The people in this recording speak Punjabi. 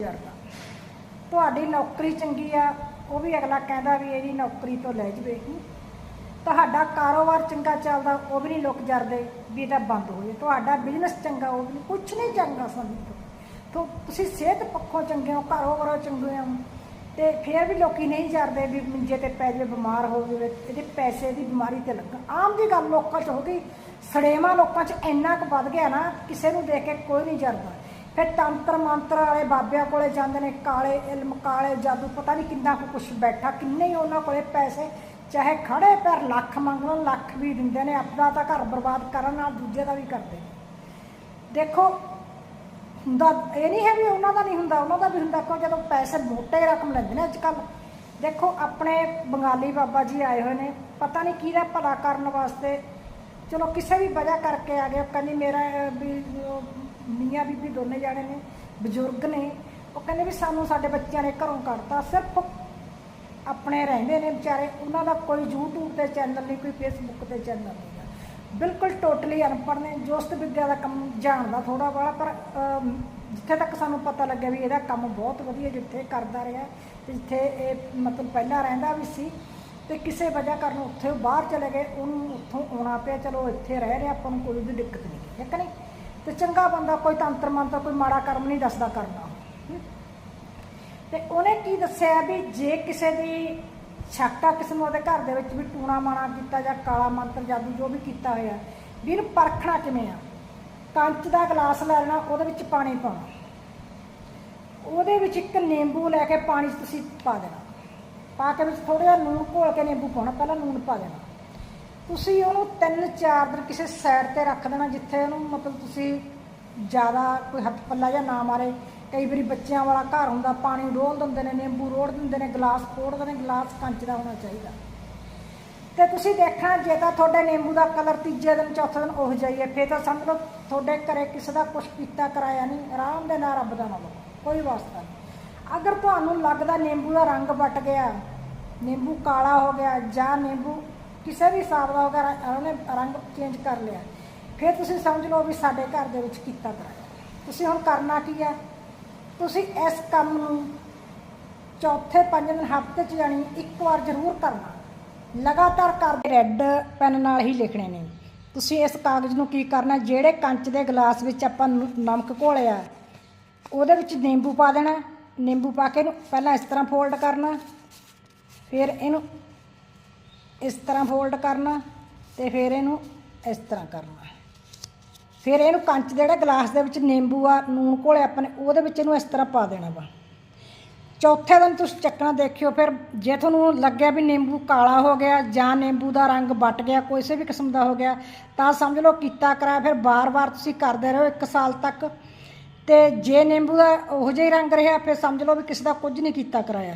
ਕਰਦਾ। ਤੁਹਾਡੀ ਨੌਕਰੀ ਚੰਗੀ ਆ, ਉਹ ਵੀ ਅਗਲਾ ਕਹਿੰਦਾ ਵੀ ਇਹਦੀ ਨੌਕਰੀ ਤੋਂ ਲੈ ਜਵੇ। ਤੁਹਾਡਾ ਕਾਰੋਬਾਰ ਚੰਗਾ ਚੱਲਦਾ, ਉਹ ਵੀ ਨਹੀਂ ਲੋਕ ਜਰਦੇ ਵੀ ਇਹਦਾ ਬੰਦ ਹੋ ਜਾਏ। ਤੁਹਾਡਾ ਬਿਜ਼ਨਸ ਚੰਗਾ, ਉਹ ਵੀ ਨਹੀਂ ਕੁਝ ਨਹੀਂ ਚੰਗਾ ਸਾਨੂੰ ਤੋਂ। ਤੁਸੀਂ ਸਿਹਤ ਪੱਖੋਂ ਚੰਗੇ ਹੋ, ਕਾਰੋਬਾਰੋਂ ਚੰਗੇ ਹੋ, ਤੇ ਫਿਰ ਵੀ ਲੋਕੀ ਨਹੀਂ ਜਰਦੇ ਵੀ ਮੰਜੇ ਤੇ ਪੈ ਜਾਵੇ, ਬਿਮਾਰ ਹੋ ਜਾਵੇ, ਇਹਦੇ ਪੈਸੇ ਦੀ ਬਿਮਾਰੀ ਤੇ ਲੱਗਾ। ਆਮ ਦੀ ਗੱਲ ਲੋਕਾਂ 'ਚ ਹੋ ਗਈ। ਸੜੇਵਾ ਲੋਕਾਂ 'ਚ ਇੰਨਾ ਕੁ ਵੱਧ ਗਿਆ ਨਾ, ਕਿਸੇ ਨੂੰ ਦੇਖ ਕੇ ਕੋਈ ਨਹੀਂ ਜਰਦਾ। ਫਿਰ ਤੰਤਰ ਮੰਤਰ ਵਾਲੇ ਬਾਬਿਆਂ ਕੋਲੇ ਜਾਂਦੇ ਨੇ, ਕਾਲੇ ਇਲਮ, ਕਾਲੇ ਜਾਦੂ, ਪਤਾ ਨਹੀਂ ਕਿੰਨਾ ਕੁ ਕੁਛ ਬੈਠਾ, ਕਿੰਨੇ ਹੀ ਉਹਨਾਂ ਕੋਲੇ ਪੈਸੇ, ਚਾਹੇ ਖੜੇ ਪੈਰ ਲੱਖ ਮੰਗ ਲਓ ਲੱਖ ਵੀ ਦਿੰਦੇ ਨੇ ਆਪਣਾ ਤਾਂ ਘਰ ਬਰਬਾਦ ਕਰਨ ਨਾਲ ਦੂਜੇ ਦਾ ਵੀ ਕਰਦੇ। ਦੇਖੋ, ਹੁੰਦਾ ਇਹ ਨਹੀਂ ਹੈ ਵੀ ਉਹਨਾਂ ਦਾ ਨਹੀਂ ਹੁੰਦਾ, ਉਹਨਾਂ ਦਾ ਵੀ ਹੁੰਦਾ ਕਿਉਂ ਜਦੋਂ ਪੈਸੇ ਮੋਟੇ ਰਕਮ ਲੈਂਦੇ ਨੇ ਅੱਜ ਕੱਲ ਦੇਖੋ ਆਪਣੇ ਬੰਗਾਲੀ ਬਾਬਾ ਜੀ ਆਏ ਹੋਏ ਨੇ, ਪਤਾ ਨਹੀਂ ਕਿਹਦਾ ਭਲਾ ਕਰਨ ਵਾਸਤੇ, ਚਲੋ ਕਿਸੇ ਵੀ ਵਜ੍ਹਾ ਕਰਕੇ ਆ ਗਏ ਕਹਿੰਦੀ ਮੇਰਾ ਵੀ ਮੀਆਂ ਬੀਬੀ ਦੋਨੇ ਜਾਣੇ ਨੇ, ਬਜ਼ੁਰਗ ਨੇ, ਉਹ ਕਹਿੰਦੇ ਵੀ ਸਾਨੂੰ ਸਾਡੇ ਬੱਚਿਆਂ ਨੇ ਘਰੋਂ ਕੱਢਤਾ, ਸਿਰਫ ਆਪਣੇ ਰਹਿੰਦੇ ਨੇ ਵਿਚਾਰੇ, ਉਹਨਾਂ ਦਾ ਕੋਈ YouTube ਤੇ ਚੈਨਲ ਨਹੀਂ, ਕੋਈ Facebook ਤੇ ਚੈਨਲ ਨਹੀਂ ਬਿਲਕੁਲ ਟੋਟਲੀ ਅਨਪੜ੍ਹ ਨੇ, ਜੋਸਤ ਵਿਦਿਆ ਦਾ ਕੰਮ ਜਾਣਦਾ ਥੋੜਾ ਬੜਾ ਪਰ ਜਿੱਥੇ ਤੱਕ ਸਾਨੂੰ ਪਤਾ ਲੱਗਿਆ ਵੀ ਇਹਦਾ ਕੰਮ ਬਹੁਤ ਵਧੀਆ ਜਿੱਥੇ ਕਰਦਾ ਰਿਹਾ, ਤੇ ਜਿੱਥੇ ਇਹ ਮਤਲਬ ਪਹਿਲਾਂ ਰਹਿੰਦਾ ਵੀ ਸੀ, ਤੇ ਕਿਸੇ ਵਜ੍ਹਾ ਕਾਰਨ ਉੱਥੇ ਉਹ ਬਾਹਰ ਚਲੇ ਗਏ, ਉਹਨੂੰ ਉੱਥੋਂ ਆਉਣਾ ਪਿਆ, ਚਲੋ ਇੱਥੇ ਰਹਿ ਰਿਹਾ, ਆਪਾਂ ਨੂੰ ਕੋਈ ਵੀ ਦਿੱਕਤ ਨਹੀਂ ਹੈ ਕਿ ਨਹੀਂ? ਤੇ ਚੰਗਾ ਬੰਦਾ ਕੋਈ ਤੰਤਰ ਮੰਤਰ ਕੋਈ ਮਾੜਾ ਕਰਮ ਨਹੀਂ ਦੱਸਦਾ ਕਰਨਾ। ਹਮ। ਤੇ ਉਹਨੇ ਕੀ ਦੱਸਿਆ ਵੀ ਜੇ ਕਿਸੇ ਦੀ ਛੱਕਾ ਕਿਸੇ ਨੂੰ ਉਹਦੇ ਘਰ ਦੇ ਵਿੱਚ ਵੀ ਟੂਣਾ ਮਾਣਾ ਕੀਤਾ ਜਾਂ ਕਾਲਾ ਮੰਤਰ ਜਾਦੂ ਜੋ ਵੀ ਕੀਤਾ ਹੋਇਆ ਵੀਰ ਪਰਖਣਾ ਕਿਵੇਂ ਆ? ਕੰਚ ਦਾ ਗਲਾਸ ਲੈ ਲੈਣਾ, ਉਹਦੇ ਵਿੱਚ ਪਾਣੀ ਪਾਉਣਾ। ਉਹਦੇ ਵਿੱਚ ਇੱਕ ਨਿੰਬੂ ਲੈ ਕੇ ਪਾਣੀ 'ਚ ਤੁਸੀਂ ਪਾ ਦੇਣਾ। ਪਾ ਕੇ ਵਿੱਚ ਥੋੜਾ ਜਿਹਾ ਲੂਣ ਘੋਲ ਕੇ ਨਿੰਬੂ ਪਾਉਣਾ, ਪਹਿਲਾਂ ਲੂਣ ਪਾ ਦੇਣਾ। ਤੁਸੀਂ ਉਹਨੂੰ ਤਿੰਨ ਚਾਰ ਦਿਨ ਕਿਸੇ ਸਾਈਡ ਤੇ ਰੱਖ ਦੇਣਾ ਜਿੱਥੇ ਉਹਨੂੰ ਮਤਲਬ ਤੁਸੀਂ ਜ਼ਿਆਦਾ ਕੋਈ ਹੱਥ ਪੱਲਾ ਜਾਂ ਨਾ ਮਾਰੇ। ਕਈ ਵਾਰੀ ਬੱਚਿਆਂ ਵਾਲਾ ਘਰ ਹੁੰਦਾ, ਪਾਣੀ ਡੋਲ ਦਿੰਦੇ ਨੇ, ਨਿੰਬੂ ਰੋੜ ਦਿੰਦੇ ਨੇ, ਗਲਾਸ ਫੋੜਦੇ ਨੇ, ਗਲਾਸ ਕੰਚ ਦਾ ਹੋਣਾ ਚਾਹੀਦਾ। ਤੇ ਤੁਸੀਂ ਦੇਖਣਾ ਜੇ ਤਾਂ ਤੁਹਾਡੇ ਨਿੰਬੂ ਦਾ ਕਲਰ ਤੀਜੇ ਦਿਨ, ਚੌਥੇ ਦਿਨ ਉਹ ਜਾਈਏ ਫੇਰ ਤਾਂ ਸਮਝ ਲਓ ਤੁਹਾਡੇ ਘਰੇ ਕਿਸੇ ਦਾ ਕੁਝ ਪੀਤਾ ਕਰਾਇਆ ਨਹੀਂ। ਆਰਾਮ ਦੇ ਨਾਲ ਰੱਬ ਦਾ ਨਾਮ ਕੋਈ ਵਾਸਤਾ ਨਹੀਂ। ਅਗਰ ਤੁਹਾਨੂੰ ਲੱਗਦਾ ਨਿੰਬੂ ਦਾ ਰੰਗ ਵੱਟ ਗਿਆ, ਨਿੰਬੂ ਕਾਲਾ ਹੋ ਗਿਆ ਜਾਂ ਨਿੰਬੂ ਕਿਸੇ ਵੀ ਹਿਸਾਬ ਦਾ ਹੋ ਗਿਆ ਰ- ਉਹਨੇ ਰੰਗ ਚੇਂਜ ਕਰ ਲਿਆ, ਫਿਰ ਤੁਸੀਂ ਸਮਝ ਲਓ ਵੀ ਸਾਡੇ ਘਰ ਦੇ ਵਿੱਚ ਕੀਤਾ ਕਰਾਇਆ ਤੁਸੀਂ ਹੁਣ ਕਰਨਾ ਕੀ ਹੈ? ਤੁਸੀਂ ਇਸ ਕੰਮ ਨੂੰ ਚੌਥੇ ਪੰਜ ਦਿਨ ਹਫ਼ਤੇ 'ਚ ਜਾਣੀ ਇੱਕ ਵਾਰ ਜ਼ਰੂਰ ਕਰਨਾ। ਲਗਾਤਾਰ ਕਰਦੇ ਰੈੱਡ ਪੈਨ ਨਾਲ ਹੀ ਲਿਖਣੇ ਨੇ। ਤੁਸੀਂ ਇਸ ਕਾਗਜ਼ ਨੂੰ ਕੀ ਕਰਨਾ? ਜਿਹੜੇ ਕੰਚ ਦੇ ਗਲਾਸ ਵਿੱਚ ਆਪਾਂ ਨੂੰ ਨਮਕ ਘੋਲਿਆ, ਉਹਦੇ ਵਿੱਚ ਨਿੰਬੂ ਪਾ ਦੇਣਾ। ਨਿੰਬੂ ਪਾ ਕੇ ਇਹਨੂੰ ਪਹਿਲਾਂ ਇਸ ਤਰ੍ਹਾਂ ਫੋਲਡ ਕਰਨਾ। ਫਿਰ ਇਹਨੂੰ ਇਸ ਤਰ੍ਹਾਂ ਫੋਲਡ ਕਰਨਾ ਤੇ ਫਿਰ ਇਹਨੂੰ ਇਸ ਤਰ੍ਹਾਂ ਕਰਨਾ ਫਿਰ ਇਹਨੂੰ ਕੰਚ ਜਿਹੜਾ ਜਿਹੜੇ ਗਲਾਸ ਦੇ ਵਿੱਚ ਨਿੰਬੂ ਆ, ਨੂਣ ਘੋਲੇ ਆਪਣੇ ਉਹਦੇ ਵਿੱਚ ਇਹਨੂੰ ਇਸ ਤਰ੍ਹਾਂ ਪਾ ਦੇਣਾ ਵਾ। ਚੌਥੇ ਦਿਨ ਤੁਸੀਂ ਚੱਕਣਾ ਦੇਖਿਓ, ਫਿਰ ਜੇ ਤੁਹਾਨੂੰ ਲੱਗਿਆ ਵੀ ਨਿੰਬੂ ਕਾਲਾ ਹੋ ਗਿਆ ਜਾਂ ਨਿੰਬੂ ਦਾ ਰੰਗ ਵੱਟ ਗਿਆ ਕਿਸੇ ਵੀ ਕਿਸਮ ਦਾ ਹੋ ਗਿਆ, ਤਾਂ ਸਮਝ ਲਓ ਕੀਤਾ ਕਰਾਇਆ, ਫਿਰ ਬਾਰ-ਬਾਰ ਤੁਸੀਂ ਕਰਦੇ ਰਹੋ 1 ਸਾਲ ਤੱਕ। ਤੇ ਜੇ ਨਿੰਬੂ ਦਾ ਉਹੋ ਜਿਹਾ ਹੀ ਰੰਗ ਰਿਹਾ, ਫਿਰ ਸਮਝ ਲਓ ਵੀ ਕਿਸੇ ਦਾ ਕੁਝ ਨਹੀਂ ਕੀਤਾ ਕਰਾਇਆ।